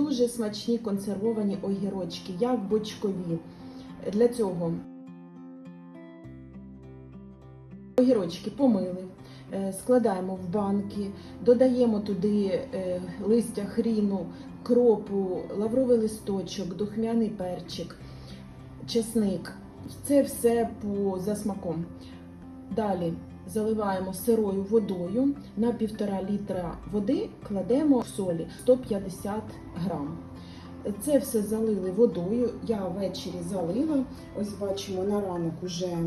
дуже смачні консервовані огірочки, як бочкові. Для цього огірочки помили, е, складаємо в банки, додаємо туди е, листя хріну, кропу, лавровий листочок, духмяний перчик, чесник. Це все по за смаком. Далі заливаємо сирою водою на півтора літра води, кладемо солі 150 грам. Це все залили водою. Я ввечері залила. Ось бачимо на ранок уже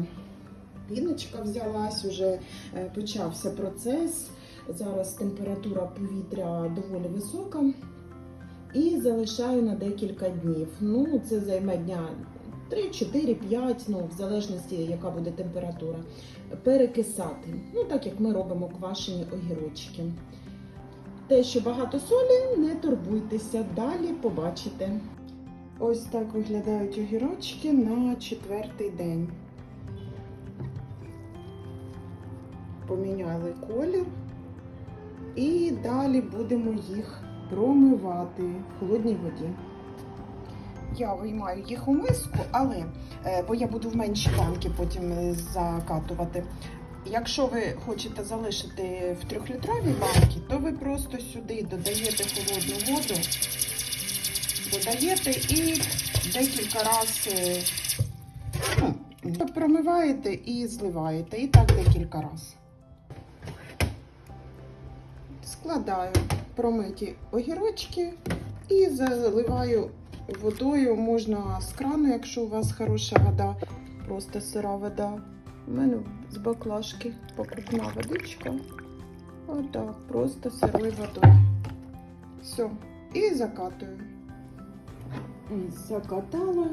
піночка взялась, уже е, почався процес. Зараз температура повітря доволі висока. І залишаю на декілька днів. Ну, це займе дня 3, 4, 5, ну, в залежності, яка буде температура. Перекисати. Ну, так як ми робимо квашені огірочки. Те, що багато солі, не турбуйтеся, далі побачите. Ось так виглядають огірочки на четвертий день. Поміняли колір. І далі будемо їх промивати в холодній воді. Я виймаю їх у миску, але е, бо я буду в менші банки потім е, закатувати. Якщо ви хочете залишити в трьохлітровій банки, то ви просто сюди додаєте холодну воду, додаєте і декілька разів ну, промиваєте і зливаєте. І так декілька разів. Складаю промиті огірочки і заливаю водою. Можна з крану, якщо у вас хороша вода, просто сира вода. У мене з баклажки покупна водичка. Отак, просто сирою водою. Все. І закатую. Закатала.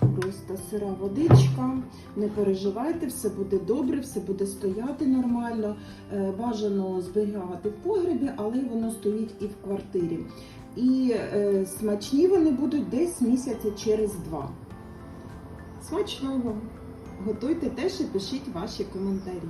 Просто сира водичка. Не переживайте, все буде добре, все буде стояти нормально. Е, Бажано зберігати в погребі, але воно стоїть і в квартирі. І е, смачні вони будуть десь місяця через два. Смачного! Готуйте теж і пишіть ваші коментарі.